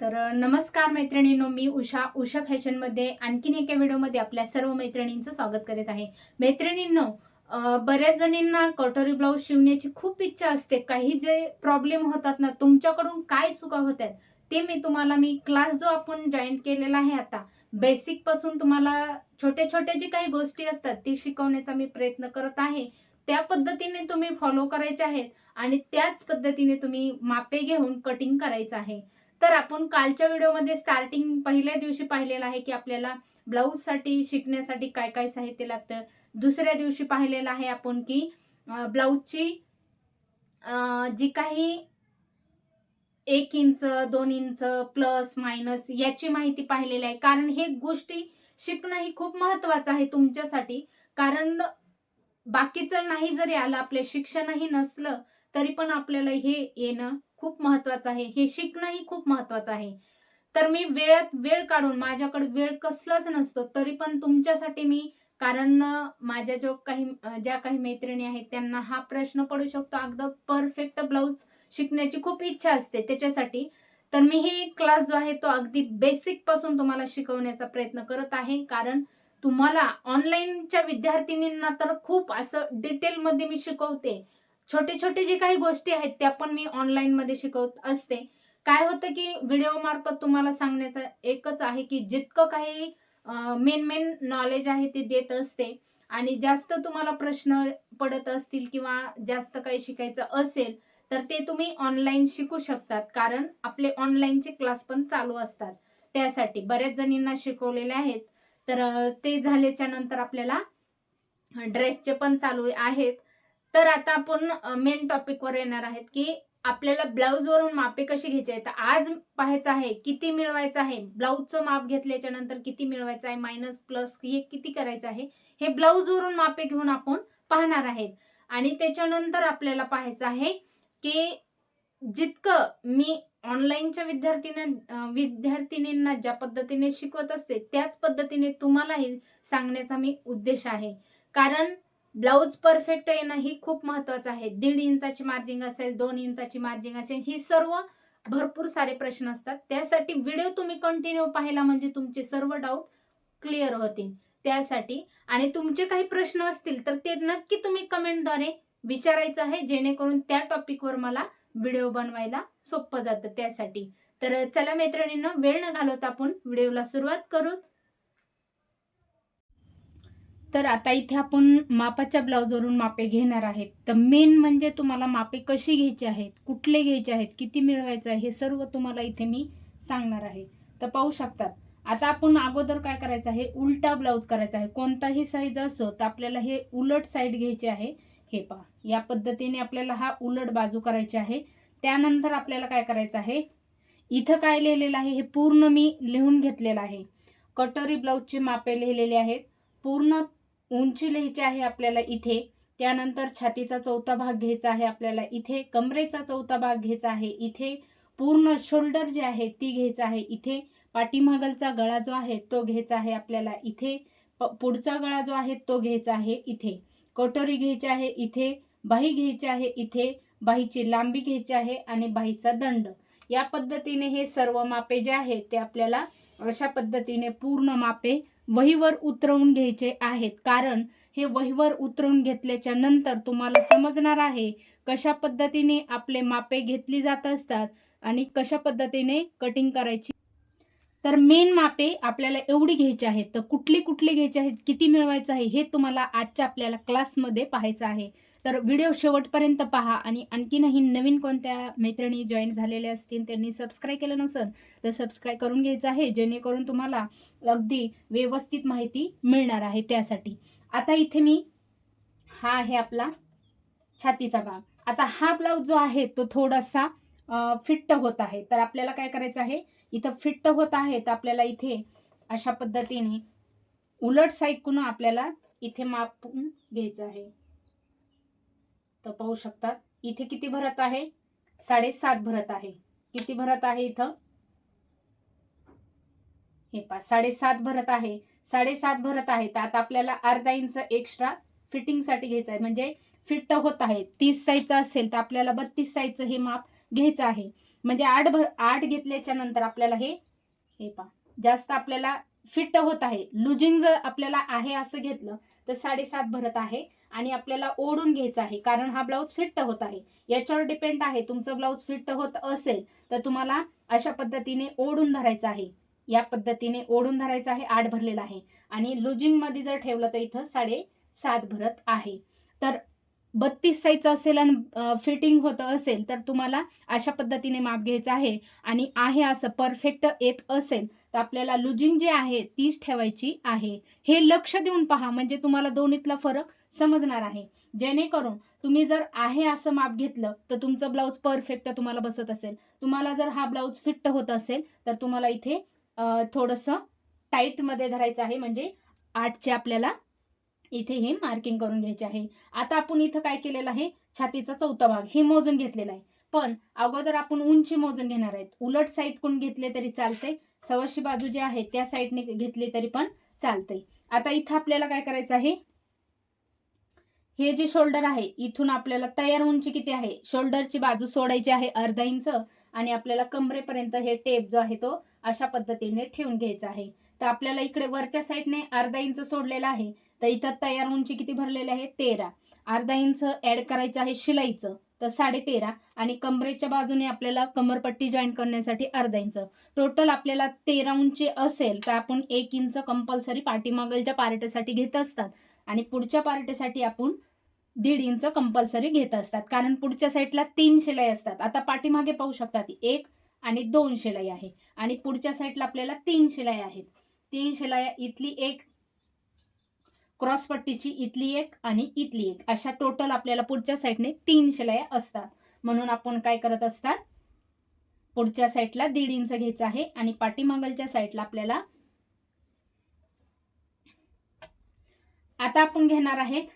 तर नमस्कार मैत्रिणींनो मी उषा उषा फॅशनमध्ये आणखीन एका व्हिडिओमध्ये आपल्या सर्व मैत्रिणींचं स्वागत करीत आहे. मैत्रिणींनो बऱ्याच जणींना कटोरी ब्लाऊज शिवण्याची खूप इच्छा असते. काही जे प्रॉब्लेम होतात ना तुमच्याकडून काय चुका होत आहेत ते मी तुम्हाला मी क्लास जो आपण जॉईन केलेला आहे आता बेसिकपासून तुम्हाला छोटे छोटे जे काही गोष्टी असतात ती शिकवण्याचा मी प्रयत्न करत आहे. त्या पद्धतीने तुम्ही फॉलो करायचे आहेत आणि त्याच पद्धतीने तुम्ही मापे घेऊन कटिंग करायचं आहे. तर आपण कालच्या व्हिडिओमध्ये स्टार्टिंग पहिल्या दिवशी पाहिलेलं आहे की आपल्याला ब्लाऊजसाठी शिकण्यासाठी काय काय साहित्य लागतं. दुसऱ्या दिवशी पाहिलेलं आहे आपण की ब्लाऊजची जी काही एक इंच दोन इंच प्लस मायनस याची माहिती पाहिलेली आहे. कारण हे गोष्टी शिकणं ही खूप महत्वाचं आहे तुमच्यासाठी. कारण बाकीचं नाही जरी आलं आपले शिक्षणही नसलं तरी पण आपल्याला हे येणं खूप महत्वाचं आहे. हे शिकणंही खूप महत्वाचं आहे. तर मी वेळात वेळ काढून माझ्याकडे वेळ कसलाच नसतो तरी पण तुमच्यासाठी मी कारण माझ्या जो काही ज्या काही मैत्रिणी आहेत त्यांना हा प्रश्न पडू शकतो. अगदी परफेक्ट ब्लाऊज शिकण्याची खूप इच्छा असते त्याच्यासाठी. तर मी हे क्लास जो आहे तो अगदी बेसिकपासून तुम्हाला शिकवण्याचा प्रयत्न करत आहे. कारण तुम्हाला ऑनलाईनच्या विद्यार्थिनींना तर खूप असं डिटेलमध्ये मी शिकवते. छोटे छोटे जे काही गोष्टी आहेत त्या पण मी ऑनलाईन मध्ये शिकवत असते. काय होतं की व्हिडिओ मार्फत तुम्हाला सांगण्याचं एकच आहे की जितकं काही मेन मेन नॉलेज आहे ते देत असते. आणि जास्त तुम्हाला प्रश्न पडत असतील किंवा जास्त काही शिकायचं असेल तर ते तुम्ही ऑनलाईन शिकू शकतात. कारण आपले ऑनलाईनचे क्लास पण चालू असतात. त्यासाठी बऱ्याच जणींना शिकवलेले आहेत. तर ते झाल्याच्यानंतर आपल्याला ड्रेसचे पण चालू आहेत. तर आता आपण मेन टॉपिकवर येणार आहेत की आपल्याला ब्लाऊज वरून मापे कशी घ्यायची आहेत. तर आज पाहायचं आहे किती मिळवायचं आहे? ब्लाऊजचं माप घेतल्याच्या नंतर किती मिळवायचं आहे? मायनस प्लस हे किती करायचं आहे? हे ब्लाऊज वरून मापे घेऊन आपण पाहणार आहेत. आणि त्याच्यानंतर आपल्याला पाहायचं आहे की जितकं मी ऑनलाईनच्या विद्यार्थीना विद्यार्थिनींना ज्या पद्धतीने शिकवत असते त्याच पद्धतीने तुम्हालाही सांगण्याचा मी उद्देश आहे. कारण ब्लाऊज परफेक्ट येणं ही खूप महत्वाचं आहे. दीड इंचाची मार्जिंग असेल दोन इंचाची मार्जिंग असेल ही सर्व भरपूर सारे प्रश्न असतात. त्यासाठी व्हिडिओ तुम्ही कंटिन्यू पाहिला म्हणजे तुमचे सर्व डाऊट क्लिअर होतील. त्यासाठी आणि तुमचे काही प्रश्न असतील तर ते नक्की तुम्ही कमेंटद्वारे विचारायचं आहे जेणेकरून त्या टॉपिकवर मला व्हिडिओ बनवायला सोपं जातं त्यासाठी. तर चला मैत्रिणींना वेळ न घालवता आपण व्हिडिओला सुरुवात करू. तर आता इथे आपण मापाच्या ब्लाऊजवरून मापे घेणार आहेत. तर मेन म्हणजे तुम्हाला मापे कशी घ्यायचे आहेत कुठले घ्यायचे आहेत किती मिळवायचं आहे हे सर्व तुम्हाला इथे मी सांगणार आहे. तर पाहू शकतात. आता आपण अगोदर काय करायचं आहे? उलटा ब्लाऊज करायचा आहे. कोणताही साईज असो तर आपल्याला हे उलट साईड घ्यायचे आहे. हे पहा. या पद्धतीने आपल्याला हा उलट बाजू करायची आहे. त्यानंतर आपल्याला काय करायचं आहे? इथं काय लिहिलेलं आहे? हे पूर्ण मी लिहून घेतलेलं आहे. कटोरी ब्लाऊजचे मापे लिहिलेले आहेत. पूर्ण उंची लिहायची आहे आपल्याला इथे. त्यानंतर छातीचा चौथा भाग घ्यायचा आहे आपल्याला इथे. कमरेचा चौथा भाग घ्यायचा आहे इथे. पूर्ण शोल्डर जे आहे ती घ्यायचा आहे इथे. पाठीमागलचा गळा जो आहे तो घ्यायचा आहे आपल्याला इथे. पुढचा गळा जो आहे तो घ्यायचा आहे इथे. कटोरी घ्यायची आहे इथे. बाही घ्यायची आहे इथे. बाहीची लांबी घ्यायची आहे आणि बाहीचा दंड. या पद्धतीने हे सर्व मापे जे आहेत ते आपल्याला अशा पद्धतीने पूर्ण मापे वहीवर उतरवून घ्यायचे आहेत. कारण हे वहीवर उतरवून घेतल्याच्या नंतर तुम्हाला समजणार आहे कशा पद्धतीने आपले मापे घेतली जात असतात आणि कशा पद्धतीने कटिंग करायची. तर मेन मापे आपल्याला एवढी घ्यायची आहेत. तर कुठली कुठली घ्यायची आहेत किती मिळवायचं आहे हे तुम्हाला आजच्या आपल्याला क्लासमध्ये पाहायचं आहे. तर व्हिडिओ शेवटपर्यंत पहा आणि आणखीनही नवीन कोणत्या मैत्रिणी जॉईन झालेल्या असतील त्यांनी सबस्क्राईब केलं नसेल तर सबस्क्राईब करून घ्यायचं आहे जेणेकरून तुम्हाला अगदी व्यवस्थित माहिती मिळणार आहे त्यासाठी. आता इथे मी हा आहे आपला छातीचा भाग. आता हा ब्लाऊज जो आहे तो थोडासा फिट्ट होत आहे. तर आपल्याला काय करायचं आहे? इथं फिट्ट होत आहे तर आपल्याला इथे अशा पद्धतीने उलट साईडकडून आपल्याला इथे मापून घ्यायचं आहे. तर पाहू शकतात. इथे किती भरत आहे? साडेसात भरत आहे. किती भरत आहे इथं? हे पा साडेसात भरत आहे. साडेसात भरत आहे. तर आता आपल्याला अर्धा इंच एक्स्ट्रा फिटिंगसाठी घ्यायचं आहे. म्हणजे फिट होत आहे. तीस साईजचं असेल तर आपल्याला बत्तीस साईजचं हे माप घ्यायचं आहे. म्हणजे आठ भर आठ घेतल्याच्या नंतर आपल्याला हे हे पा जास्त आपल्याला फिट होत आहे. लुजिंग जर आपल्याला आहे असं घेतलं तर साडेसात भरत आहे आणि आपल्याला ओढून घ्यायचं आहे कारण हा ब्लाऊज फिट होत आहे. याच्यावर डिपेंड आहे तुमचं ब्लाऊज फिट होत असेल तर तुम्हाला अशा पद्धतीने ओढून धरायचं आहे. या पद्धतीने ओढून धरायचं आहे आठ भरलेला आहे. आणि लुजिंगमध्ये जर ठेवलं तर इथं साडे सात भरत आहे. तर बत्तीस साईजचं असेल आणि फिटिंग होतं असेल तर तुम्हाला अशा पद्धतीने माप घ्यायचं आहे आणि आहे असं परफेक्ट येत असेल तर आपल्याला लुजिंग जे आहे तीच ठेवायची आहे. हे लक्ष देऊन पहा म्हणजे तुम्हाला दोन्हीतला फरक समजणार आहे. जेणेकरून तुम्ही जर आहे असं माप घेतलं तर तुमचं ब्लाऊज परफेक्ट तुम्हाला बसत असेल. तुम्हाला जर हा ब्लाऊज फिट होत असेल तर तुम्हाला इथे अं, थोडंसं टाईटमध्ये धरायचं आहे म्हणजे आठचे आपल्याला इथे हे मार्किंग करून घ्यायचे आहे. आता आपण इथं काय केलेलं आहे? छातीचा चौथा भाग. हे मोजून घेतलेला आहे. पण अगोदर आपण उंची मोजून घेणार आहेत. उलट साईड कोण घेतले तरी चालते सवशी बाजू जे आहे त्या साईडने घेतली तरी पण चालते आता इथं आपल्याला काय करायचं आहे? हे जे शोल्डर आहे इथून आपल्याला तयार उंची किती आहे? शोल्डरची बाजू सोडायची आहे अर्धा इंच आणि आपल्याला कमरेपर्यंत हे टेप जो आहे तो अशा पद्धतीने ठेवून घ्यायचा आहे. तर आपल्याला इकडे वरच्या साईडने अर्धा इंच सोडलेला आहे. तर इथं तयार उंची किती भरलेली आहे? तेरा. अर्धा इंच ऍड करायचं आहे शिलाईचं तर साडेतेरा. आणि कमरेच्या बाजूने आपल्याला कमरपट्टी जॉईन करण्यासाठी अर्धा इंच. टोटल आपल्याला तेरा उंची असेल तर आपण एक इंच कंपल्सरी पाठीमागलच्या पार्टीसाठी घेत असतात. आणि पुढच्या पार्टीसाठी आपण दीड इंच कंपल्सरी घेत असतात. कारण पुढच्या साईडला तीन शिलाई असतात. आता पाठीमागे पाहू शकतात एक आणि दोन शिलाई आहे. आणि पुढच्या साईडला आपल्याला तीन शिलाई आहेत. तीन शिलाई इथली एक क्रॉस पट्टीची इथली एक आणि इथली एक. अशा टोटल आपल्याला पुढच्या साईडने तीन शिलाया असतात. म्हणून आपण काय करत असतात? पुढच्या साईडला दीड इंच घ्यायचं आहे आणि पाठीमागलच्या साईडला आपल्याला आता आपण घेणार आहेत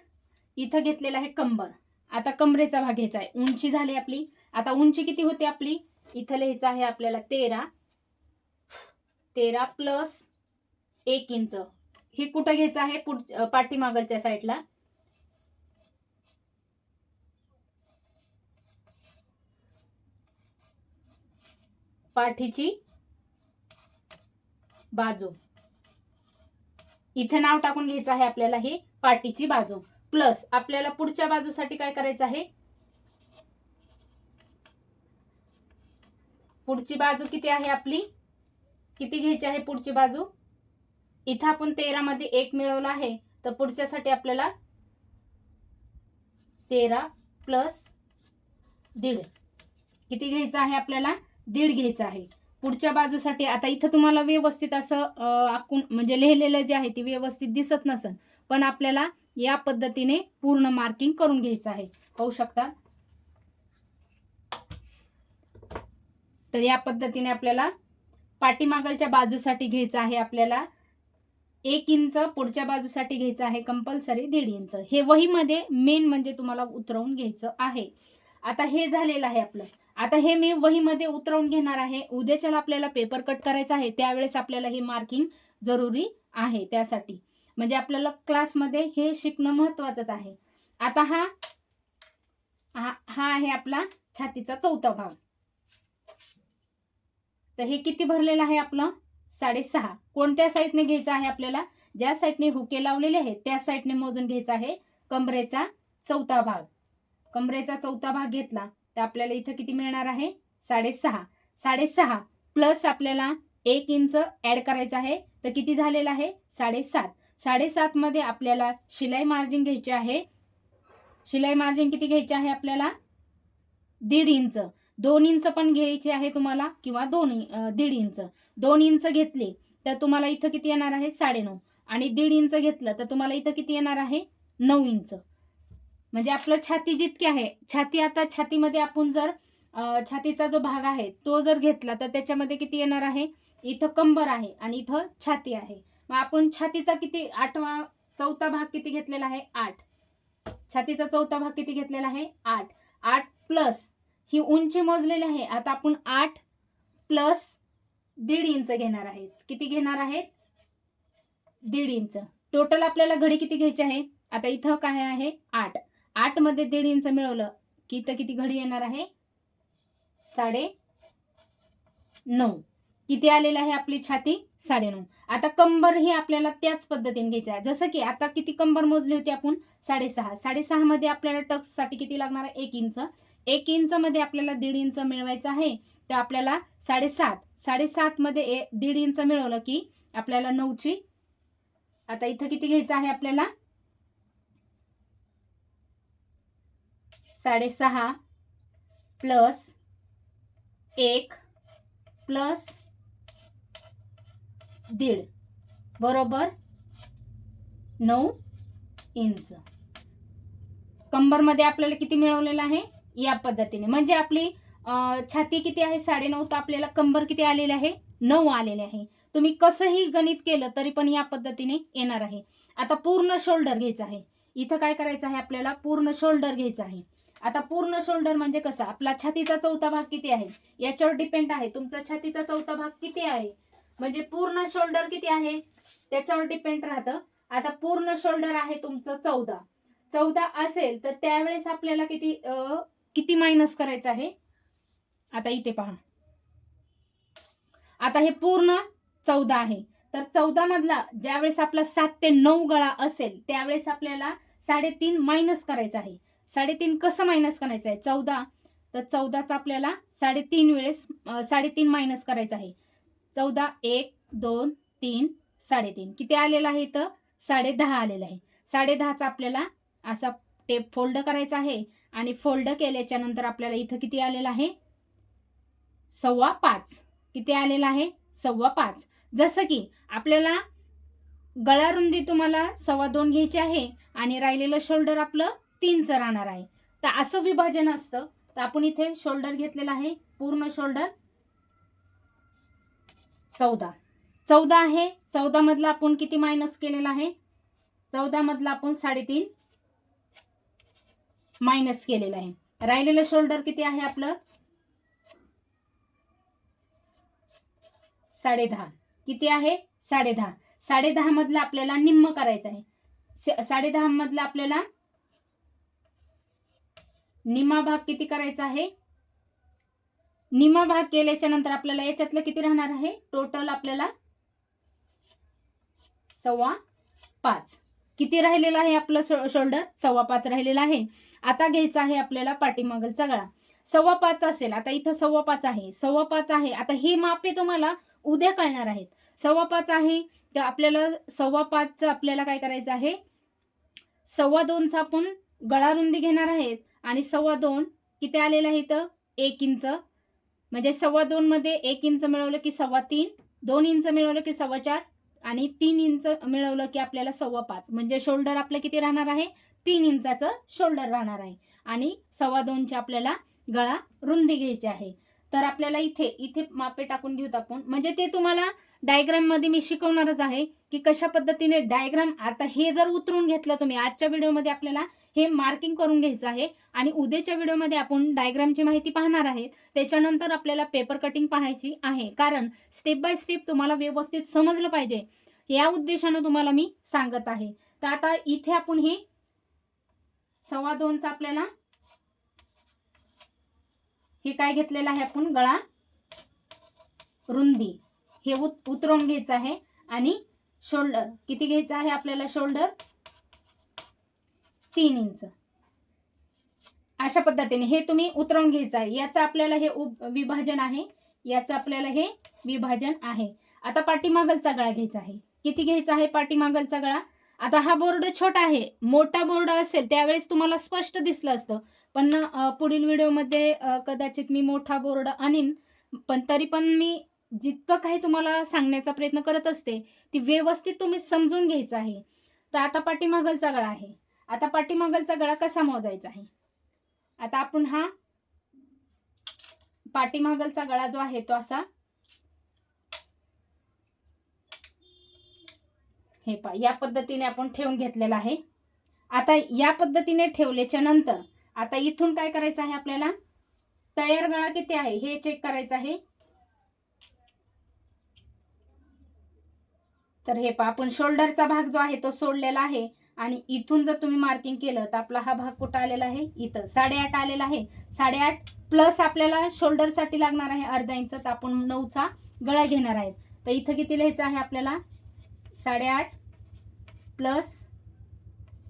इथं घेतलेला आहे कंबर. आता कमरेचा भाग घ्यायचा आहे. उंची झाली आपली. आता उंची किती होती आपली? इथं लिहायचं आहे आपल्याला तेरा. तेरा प्लस एक इंच. हे कुठं घ्यायचं आहे? पुढ पाठीमागलच्या साईडला. पाठीची बाजू. इथे नाव टाकून घ्यायचं आहे आपल्याला हे पाठीची बाजू. प्लस आपल्याला पुढच्या बाजूसाठी काय करायचं आहे? पुढची बाजू किती आहे आपली? किती घ्यायची आहे पुढची बाजू? इथं आपण तेरा मध्ये एक मिळवला आहे तर पुढच्यासाठी आपल्याला तेरा प्लस दीड. किती घ्यायचं आहे आपल्याला? दीड घ्यायचं आहे. पुढच्या बाजूसाठी आता इथं तुम्हाला व्यवस्थित असं आखून म्हणजे लिहिलेलं जे आहे ते व्यवस्थित दिसत नसेल पण आपल्याला या पद्धतीने पूर्ण मार्किंग करून घ्यायचं आहे. पाहू शकता? तर या पद्धतीने आपल्याला पाठीमागलच्या बाजूसाठी घ्यायचं आहे आपल्याला एक इंच पुढच्या बाजूसाठी घ्यायचं आहे कंपल्सरी दीड इंच. हे वहीमध्ये मेन म्हणजे तुम्हाला उतरवून घ्यायचं आहे. आता हे झालेलं आहे आपलं. आता हे मी वहीमध्ये उतरवून घेणार आहे. उद्याच्याला आपल्याला पेपर कट करायचा आहे त्यावेळेस आपल्याला हे मार्किंग जरुरी आहे त्यासाठी. म्हणजे आपल्याला क्लासमध्ये हे शिकणं महत्वाचंच आहे. आता हा हा हा आहे आपला छातीचा चौथा भाग. तर हे किती भरलेलं आहे आपलं? साडेसहा. कोणत्या साईडने घ्यायचं आहे आपल्याला? ज्या साईडने हुके लावलेले आहेत त्या साईडने मोजून घ्यायचा आहे कमरेचा चौथा भाग. कमरेचा चौथा भाग घेतला तर आपल्याला इथं किती मिळणार आहे? साडेसहा. साडेसहा प्लस आपल्याला एक इंच ऍड करायचं आहे तर किती झालेलं आहे? साडेसात. साडेसात मध्ये आपल्याला शिलाई मार्जिन घ्यायची आहे. शिलाई मार्जिन किती घ्यायची आहे आपल्याला? दीड इंच. दोन इंच पण घ्यायचे आहे तुम्हाला किंवा दोन दीड इंच. दोन इंच घेतले तर तुम्हाला इथं किती येणार आहे? साडेनऊ. आणि दीड इंच घेतलं तर तुम्हाला इथं किती येणार आहे? नऊ इंच. म्हणजे आपलं छाती जितकी आहे छाती आता छातीमध्ये आपण जर छातीचा जो भाग आहे तो जर घेतला तर त्याच्यामध्ये किती येणार आहे? इथं कंबर आहे आणि इथं छाती आहे. मग आपण छातीचा किती आठवा चौथा भाग किती घेतलेला आहे? आठ. छातीचा चौथा भाग किती घेतलेला आहे? आठ. आठ प्लस ही उंची मोजलेली आहे. आता आपण आठ प्लस दीड इंच घेणार आहेत. किती घेणार आहेत? दीड इंच. टोटल आपल्याला घडी किती घ्यायची आहे? आता इथं काय आहे? आठ. आठमध्ये दीड इंच मिळवलं की इथं किती घडी येणार आहे? साडे नऊ. किती आलेलं आहे आपली छाती? साडेनऊ आता कंबर हे आपल्याला त्याच पद्धतीने घ्यायचं आहे. जसं की आता किती कंबर मोजली होती आपण? साडेसहा साडेसहा मध्ये आपल्याला टक्ससाठी किती लागणार आहे? एक इंच. एक इंच मध्ये आपल्याला दीड इंच मिळवायचं आहे तर आपल्याला साडेसात साडेसात मध्ये ए- दीड इंच मिळवलं की आपल्याला नऊची आता इथं किती घ्यायचं आहे आपल्याला? साडेसहा प्लस एक प्लस दीड बरोबर नऊ इंच. कंबरमध्ये आपल्याला किती मिळवलेलं आहे? या पद्धतीने. म्हणजे आपली छाती किती आहे? साडेनऊ. तर आपल्याला कंबर किती आलेले आहे? नऊ आलेले आहे. तुम्ही कसंही गणित केलं तरी पण या पद्धतीने येणार आहे. आता पूर्ण शोल्डर घ्यायचं आहे. इथं काय करायचं आहे आपल्याला? पूर्ण शोल्डर घ्यायचं आहे. आता पूर्ण शोल्डर म्हणजे कसं? आपला छातीचा चौथा भाग किती आहे? याच्यावर डिपेंड आहे. तुमचा छातीचा चौथा भाग किती आहे? म्हणजे पूर्ण शोल्डर किती आहे? त्याच्यावर डिपेंड राहतं. आता पूर्ण शोल्डर आहे तुमचं चौदा. चौदा असेल तर त्यावेळेस आपल्याला किती किती मायनस करायचं आहे? आता इथे पहा. आता हे पूर्ण चौदा आहे. तर चौदा मधला ज्यावेळेस आपला सात ते नऊ गळा असेल त्यावेळेस आपल्याला साडेतीन मायनस करायचं आहे. साडेतीन कसं मायनस करायचं आहे? चौदा. तर चौदाचा आपल्याला साडेतीन वेळेस साडेतीन मायनस करायचं आहे. चौदा एक दोन तीन साडेतीन. किती आलेलं आहे तर साडे दहा आलेलं आहे. साडे दहाचा आपल्याला असा टेप फोल्ड करायचा आहे आणि फोल्ड केल्याच्यानंतर आपल्याला इथं किती आलेलं आहे? सव्वा पाच. किती आलेलं आहे? सव्वा पाच. जसं की आपल्याला गळा रुंदी तुम्हाला सव्वा दोन घ्यायची आहे आणि राहिलेलं शोल्डर आपलं तीनचं राहणार आहे. तर असं विभाजन असतं. तर आपण इथे शोल्डर घेतलेलं आहे. पूर्ण शोल्डर चौदा. चौदा आहे. चौदामधला आपण किती मायनस केलेला आहे? चौदामधला आपण साडेतीन. मायनस केलेलं आहे. राहिलेलं शोल्डर किती आहे आपलं? साडे दहा किती आहे? साडे दहा साडे दहा मधलं आपल्याला निम्म करायचं आहे. साडे दहा मधलं आपल्याला निम्मा भाग किती करायचा आहे? निम्मा भाग केल्याच्यानंतर आपल्याला याच्यातलं किती राहणार आहे? टोटल आपल्याला सव्वा पाच. किती राहिलेलं आहे आपलं शोल्डर? सव्वा पाच राहिलेलं आहे. आता घ्यायचा आहे आपल्याला पाठीमागलचा गळा. सव्वा पाच असेल आता इथं सव्वा पाच आहे. सव्वा पाच आहे आता हे मापे तुम्हाला उद्या कळणार आहेत. सव्वा पाच आहे तर आपल्याला सव्वा पाचचं आपल्याला काय करायचं आहे? सव्वा दोनचा आपण गळा रुंदी घेणार आहेत. आणि सव्वा दोन किती आलेलं आहे इथं? एक इंच. म्हणजे सव्वा दोन मध्ये एक इंच मिळवलं की सव्वा तीन दोन इंच मिळवलं की सव्वा चार आणि तीन इंच मिळवलं की आपल्याला सव्वा पाच. म्हणजे शोल्डर आपलं किती राहणार आहे? तीन इंचाचं शोल्डर राहणार आहे. आणि सव्वा दोनची आपल्याला गळा रुंदी घ्यायची आहे. तर आपल्याला इथे इथे मापे टाकून घेऊत आपण. म्हणजे ते तुम्हाला डायग्राममध्ये मी शिकवणारच आहे की कशा पद्धतीने डायग्राम आता हे जर उतरून घेतलं तुम्ही आजच्या व्हिडिओमध्ये आपल्याला हे मार्किंग करून घ्यायचं आहे. आणि उद्याच्या व्हिडिओमध्ये आपण डायग्रामची माहिती पाहणार आहे त्याच्यानंतर आपल्याला पेपर कटिंग पाहायची आहे. कारण स्टेप बाय स्टेप तुम्हाला व्यवस्थित समजलं पाहिजे. या उद्देशानं तुम्हाला मी सांगत आहे. तर आता इथे आपण हे सव्वा दोनचा आपल्याला हे काय घेतलेलं आहे आपण? गळा रुंदी. हे उत उतरवून घ्यायचं आहे. आणि शोल्डर किती घ्यायचं आहे आपल्याला? शोल्डर तीन इंच. अशा पद्धतीने हे तुम्ही उतरवून घ्यायचं आहे. याचं आपल्याला हे विभाजन आहे. याचं आपल्याला हे विभाजन आहे. आता पाठीमागलचा गळा घ्यायचा आहे. किती घ्यायचा आहे पाठीमागलचा गळा? आता हा बोर्ड छोटा आहे. मोठा बोर्ड असेल त्यावेळेस तुम्हाला स्पष्ट दिसलं असतं. पण पुढील व्हिडिओमध्ये कदाचित मी मोठा बोर्ड आणीन. पण तरी पण मी जितकं काही तुम्हाला सांगण्याचा प्रयत्न करत असते ती व्यवस्थित तुम्ही समजून घ्यायचं आहे. तर आता पाठीमागलचा गळा आहे. आता पाठीमागलचा गळा कसा मोजायचा आहे? आता आपण हा पाठीमागलचा गळा जो आहे तो असा हे पा या पद्धतीने आपण ठेवून घेतलेला आहे. आता या पद्धतीने ठेवल्याच्या नंतर आता इथून काय करायचं आहे आपल्याला? तयार गळा किती आहे? हे चेक करायचं आहे. तर हे पा आपण शोल्डरचा भाग जो आहे तो सोडलेला आहे. आणि इथून जर तुम्ही मार्किंग केलं तर आपला हा भाग कुठं आलेला आहे? इथं. साडेआठ आलेला आहे. साडेआठ प्लस आपल्याला शोल्डरसाठी लागणार आहे अर्धा इंच तर आपण नऊचा गळा घेणार आहेत. तर इथं किती लिहायचं आहे आपल्याला? साडेआठ प्लस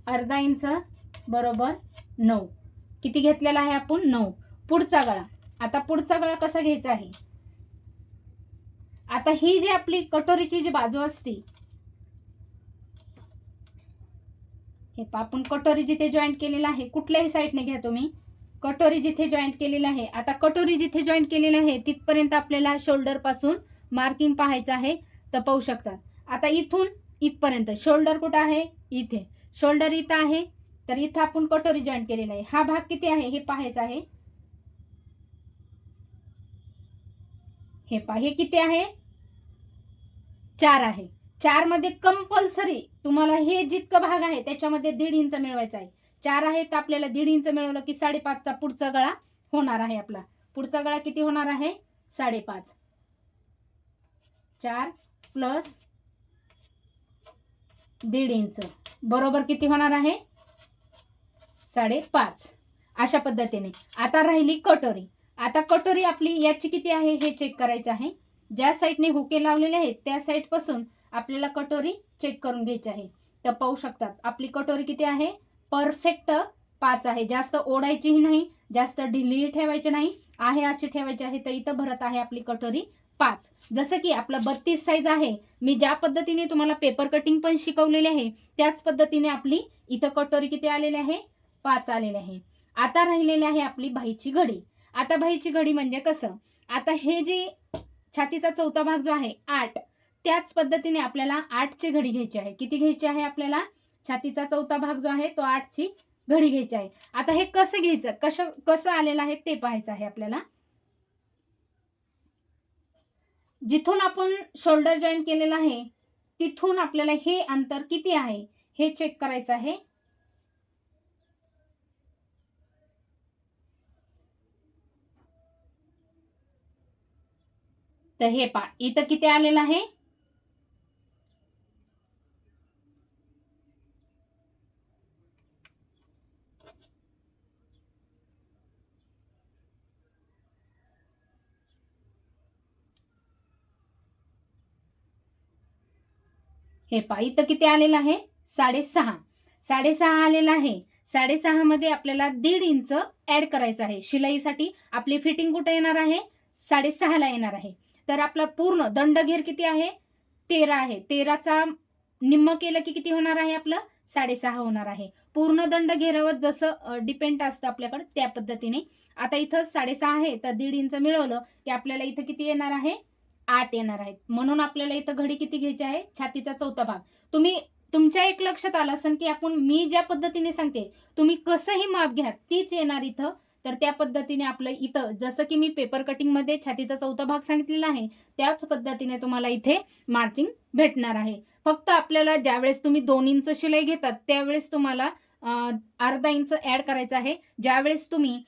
अर्धा इंच बरोबर नऊ. किती घेतलेला आहे आपण? नऊ. पुढचा गळा. आता पुढचा गळा कसा घ्यायचा आहे? आता ही जी आपली कटोरीची जी बाजू असते हे आपण कटोरी जिथे जॉईंट केलेला आहे कुठल्याही साईडने घ्या तुम्ही. कटोरी जिथे जॉईंट केलेली आहे आता कटोरी जिथे जॉईंट केलेली आहे तिथपर्यंत आपल्याला शोल्डरपासून मार्किंग पाहायचं आहे तर पाहू शकतात आता इथून इथपर्यंत शोल्डर कुठं आहे? इथे. शोल्डर इथं आहे तर इथं आपण कटोरी जॉईंट केलेला आहे. हा भाग किती आहे? हे पाहायचं आहे. हे पा हे किती आहे? चार आहे. चारमध्ये कंपल्सरी तुम्हाला हे जितकं भाग आहे त्याच्यामध्ये दीड इंच मिळवायचा आहे. चार आहे तर आपल्याला दीड इंच मिळवलं की साडेपाचचा पुढचा गळा होणार आहे आपला. पुढचा गळा किती होणार आहे? साडेपाच. चार प्लस दीड इंच. बरोबर किती होणार आहे? साडेपाच. अशा पद्धतीने. आता राहिली कटोरी. आता कटोरी आपली याची किती आहे? हे चेक करायचं आहे. ज्या साईडने हुके लावलेले आहेत त्या साईडपासून आपल्याला कटोरी चेक करून घ्यायची आहे. तर पाहू शकतात आपली कटोरी किती आहे? परफेक्ट पाच आहे. जास्त ओढायचीही नाही जास्त ढिली ठेवायची नाही आहे अशी ठेवायची आहे तर इथं भरत आहे आपली कटोरी पाच. जसं की आपलं बत्तीस साईज आहे मी ज्या पद्धतीने तुम्हाला पेपर कटिंग पण शिकवलेले आहे त्याच पद्धतीने आपली इथं कटोरी किती आलेली आहे? पाच आलेली आहे. आता राहिलेली आहे आपली बाईची घडी. आता बाईची घडी म्हणजे कसं? आता हे जे छातीचा चौथा भाग जो आहे आठ त्याच पद्धतीने आपल्याला आठची घडी घ्यायची आहे. किती घ्यायची आहे आपल्याला? छातीचा चौथा भाग जो आहे तो आठची घडी घ्यायची आहे. आता हे कसं घ्यायचं? कसं कसं आलेलं आहे ते पाहायचं आहे आपल्याला. जिथून आपण शोल्डर जॉईंट केलेलं आहे तिथून आपल्याला हे अंतर किती आहे? हे चेक करायचं आहे. तर हे पा इथं किती आलेलं आहे? हे पा इथं किती आलेलं आहे? साडेसहा. साडेसहा आलेलं आहे. साडेसहा मध्ये आपल्याला दीड इंच ऍड करायचं आहे. शिलाईसाठी आपली फिटिंग कुठे येणार आहे? साडेसहाला येणार आहे. तर आपला पूर्ण दंडघेर किती आहे? तेरा आहे. तेराचा निम्म केलं की किती होणार आहे आपलं? साडेसहा होणार आहे. पूर्ण दंड घेरावर जसं डिपेंड असतं आपल्याकडे त्या पद्धतीने. आता इथं साडेसहा आहे तर दीड इंच मिळवलं की आपल्याला इथं किती येणार आहे? आठ येणार आहेत. म्हणून आपल्याला इथं घडी किती घ्यायची आहे? छातीचा चौथा भाग. तुम्ही तुमच्या एक लक्षात आलं असेल की आपण मी ज्या पद्धतीने सांगते तुम्ही कसंही माप घ्या तीच येणार इथं. तर त्या पद्धतीने आपलं इथं जसं की मी पेपर कटिंगमध्ये छातीचा चौथा भाग सांगितलेला आहे त्याच पद्धतीने तुम्हाला इथे मार्किंग भेटणार आहे. फक्त आपल्याला ज्यावेळेस तुम्ही दोन इंच शिलाई घेतात त्यावेळेस तुम्हाला अर्धा इंच ॲड करायचं आहे. ज्यावेळेस तुम्ही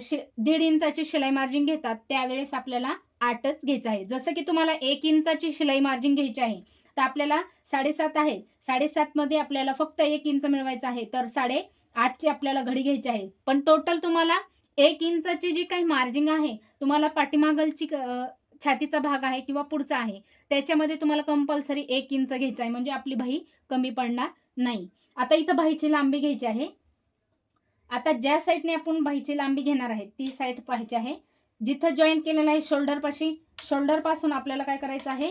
शि दीड इंचाची शिलाई मार्जिन घेतात त्यावेळेस आपल्याला आठच घ्यायचं आहे. जसं की तुम्हाला एक इंचाची शिलाई मार्जिन घ्यायची आहे तर आपल्याला साडेसात आहे. साडेसातमध्ये आपल्याला फक्त एक इंच मिळवायचं आहे तर साडे आठची आपल्याला घडी घ्यायची आहे. पण टोटल तुम्हाला एक इंचाची जी काही मार्जिंग आहे तुम्हाला पाठीमागलची छातीचा भाग आहे किंवा पुढचा आहे त्याच्यामध्ये तुम्हाला कंपल्सरी एक इंच घ्यायचं आहे. म्हणजे आपली बाही कमी पडणार नाही. आता इथं बाईची लांबी घ्यायची आहे. आता ज्या साईडने आपण बाईची लांबी घेणार आहे ती साईड पाहायची आहे. जिथं जॉईंट केलेलं आहे शोल्डर पाशी शोल्डरपासून आपल्याला काय करायचं आहे?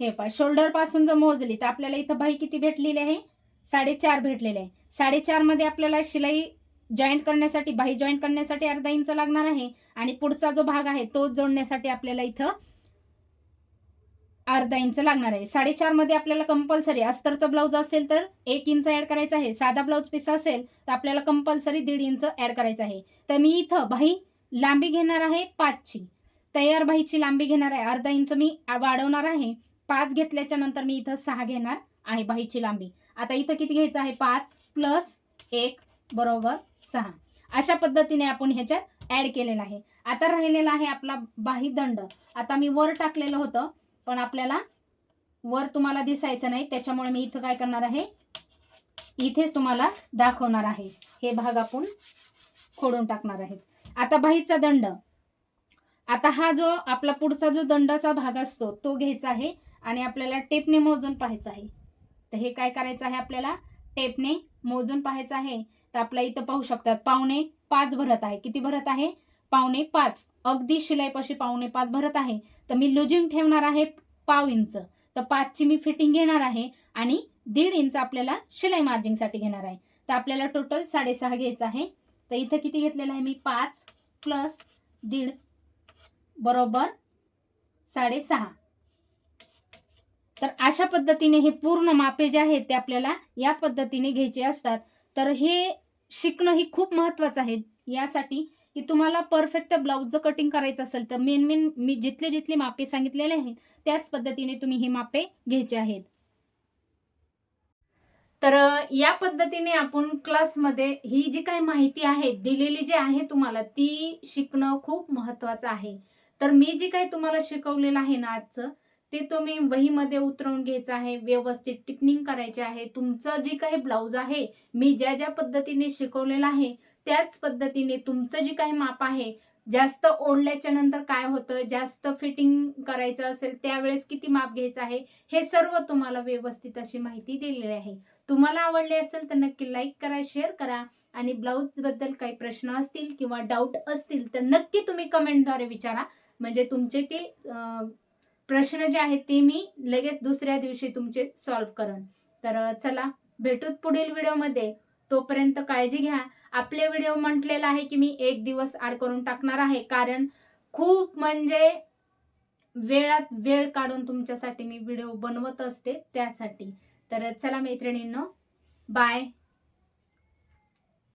हे पहा शोल्डरपासून जर मोजली तर आपल्याला इथं बाई किती भेटलेली आहे? साडेचार भेटलेले आहे. साडेचारमध्ये आपल्याला शिलाई जॉईंट करण्यासाठी बाही जॉईंट करण्यासाठी अर्धा इंच लागणार आहे. आणि पुढचा जो भाग आहे तो जोडण्यासाठी आपल्याला इथं अर्धा इंच लागणार आहे. साडेचारमध्ये आपल्याला कंपल्सरी अस्तरचं ब्लाऊज असेल तर एक इंच ऍड करायचं आहे. साधा ब्लाऊज पीस असेल तर आपल्याला कंपल्सरी दीड इंच ऍड करायचं आहे. तर मी इथं बाही लांबी घेणार आहे पाचची. तयार बाहीची लांबी घेणार आहे. अर्धा इंच मी वाढवणार आहे. पाच घेतल्याच्या नंतर मी इथं सहा घेणार आहे बाहीची लांबी. आता इथं किती घ्यायचं आहे? पाच प्लस एक बरोबर सहा. अशा पद्धतीने आपण ह्याच्यात ऍड केलेला आहे. आता राहिलेला आहे आपला बाही दंड. आता मी वर टाकलेलं होतं. पण आपल्याला वर तुम्हाला दिसायचं नाही त्याच्यामुळे मी इथं काय करणार आहे? इथेच तुम्हाला दाखवणार आहे. हे भाग आपण खोडून टाकणार आहेत. आता बाहीचा दंड. आता हा जो आपला पुढचा जो दंडाचा भाग असतो तो घ्यायचा आहे आणि आपल्याला टेपने मोजून पाहायचा आहे. तर हे काय करायचं आहे आपल्याला? टेपने मोजून पाहायचं आहे. तर आपल्या इथं पाहू शकतात पावणे पाच भरत आहे. किती भरत आहे? पावणे पाच. अगदी शिलाईपाशी पावणे पाच भरत आहे. तर मी लुजिंग ठेवणार आहे पाव इंच. तर पाचची मी फिटिंग घेणार आहे आणि दीड इंच आपल्याला शिलाई मार्जिंगसाठी घेणार आहे. तर आपल्याला टोटल साडेसहा घ्यायचं आहे. तर इथं किती घेतलेलं आहे मी? पाच प्लस दीड बरोबर साडेसहा. तर अशा पद्धतीने हे पूर्ण मापे जे आहेत ते आपल्याला या पद्धतीने घ्यायचे असतात. तर हे शिकणं ही खूप महत्वाचं आहे. यासाठी की तुम्हाला परफेक्ट ब्लाऊजचं कटिंग करायचं असेल तर मेन मेन मी जिथले जिथले मापे सांगितलेले आहेत त्याच पद्धतीने तुम्ही ही मापे घ्यायचे आहेत. तर या पद्धतीने आपण क्लासमध्ये ही जी काही माहिती आहे दिलेली जी आहे तुम्हाला ती शिकणं खूप महत्वाचं आहे. तर मी जी काही तुम्हाला शिकवलेलं आहे ना आजचं ते तुम्ही वहीमध्ये उतरवून घ्यायचं आहे व्यवस्थित टिपनिंग करायचे आहे. तुमचं जे काही ब्लाऊज आहे मी ज्या ज्या पद्धतीने शिकवलेलं आहे त्याच पद्धतीने तुमचं जे काही माप आहे जास्त ओढल्याच्या नंतर काय होतं जास्त फिटिंग करायचं असेल त्यावेळेस किती माप घ्यायचं आहे हे सर्व तुम्हाला व्यवस्थित अशी माहिती दिलेली आहे. तुम्हाला आवडले असेल तर नक्की लाईक करा शेअर करा आणि ब्लाऊजबद्दल काही प्रश्न असतील किंवा डाऊट असतील तर नक्की तुम्ही कमेंटद्वारे विचारा. म्हणजे तुमचे ते प्रश्न जे आहेत ते मी लगेच दुसऱ्या दिवशी तुमचे सॉल्व्ह करण तर चला भेटूत पुढील व्हिडिओमध्ये तोपर्यंत काळजी घ्या. आपले व्हिडिओ म्हटलेला आहे की मी एक दिवस आड करून टाकणार आहे. कारण खूप म्हणजे वेळात वेळ काढून तुमच्यासाठी मी व्हिडिओ बनवत असते त्यासाठी. तर चला मैत्रिणींनो बाय